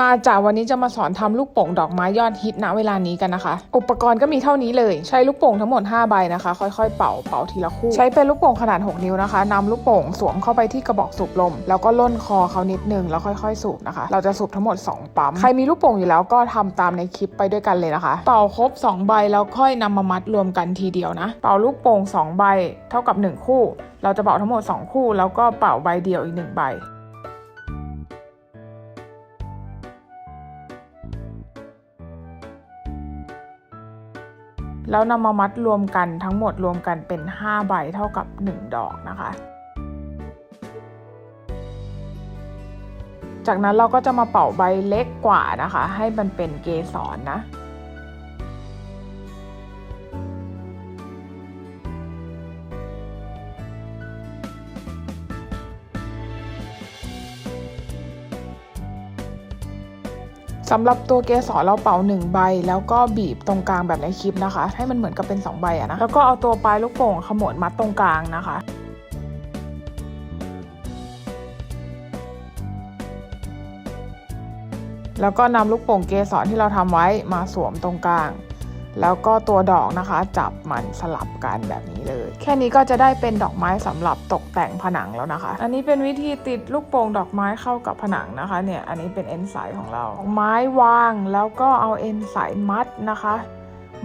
มาจากวันนี้จะมาสอนทำลูกโป่งดอกไม้ยอดฮิตณเวลานี้กันนะคะ อุปกรณ์ก็มีเท่านี้เลย ใช้ลูกโป่งทั้งหมด 5 ใบนะคะ ค่อยๆ เป่าเป่าทีละคู่ ใช้เป็นลูกโป่งขนาด 6 นิ้วนะคะนำลูกโป่งสวมเข้าไปที่กระบอกสูบลม แล้วก็ล่นคอเขานิดนึงแล้วค่อยๆ สูบนะคะ เราจะสูบทั้งหมด 2 ปั๊ม ใครมีลูกโป่งอยู่แล้วก็ทำตามในคลิปไปด้วยกันเลยนะคะ เป่าครบ 2 ใบแล้วค่อยนำมามัดรวมกันทีเดียวนะ เป่าลูกโป่ง2 ใบเท่ากับ 1 คู่ เราจะเป่าทั้งหมด 2 คู่ แล้วก็เป่าใบเดียวอีก1ใบ แล้วนำมามัดรวมกันทั้งหมดรวมกันเป็น 5 ใบเท่ากับ 1 ดอกนะคะ จากนั้นเราก็จะมาเป่าใบเล็กกว่านะคะ ให้มันเป็นเกสรนนะ สำหรับตัวเกสรเราเป่า1ใบ แล้วก็บีบตรงกลางแบบในคลิปนะคะ ให้มันเหมือนกับเป็น2ใบอะนะแล้วก็เอาตัวปลายลูกโป่งขมวดมัดตรงกลางนะคะแล้วก็นำลูกโป่งเกสรที่เราทำไว้มาสวมตรงกลาง แล้วก็ตัวดอกนะคะ จับมันสลับกันแบบนี้เลย แค่นี้ก็จะได้เป็นดอกไม้สำหรับตกแต่งผนังแล้วนะคะ อันนี้เป็นวิธีติดลูกโป่งดอกไม้เข้ากับผนังนะคะเนี่ยอันนี้เป็นเอ็นสายของเราดอกไม้วางแล้วก็เอาเอ็นสายมัดนะคะ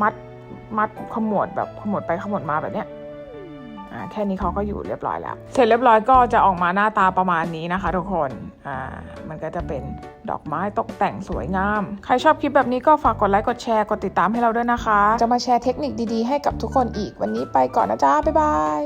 มัดมัดขมวดแบบขมวดไปขมวดมาแบบเนี้ยอ่าแค่นี้เขาก็อยู่เรียบร้อยแล้ว เสร็จเรียบร้อยก็จะออกมาหน้าตาประมาณนี้นะคะ ทุกคน อ่ามันก็จะเป็นดอกไม้ตกแต่งสวยงาม ใครชอบคลิปแบบนี้ก็ฝากกดไลค์กดแชร์กดติดตามให้เราด้วยนะคะ จะมาแชร์เทคนิคดีๆให้กับทุกคนอีกวันนี้ไปก่อนนะจ๊ะบ๊ายบาย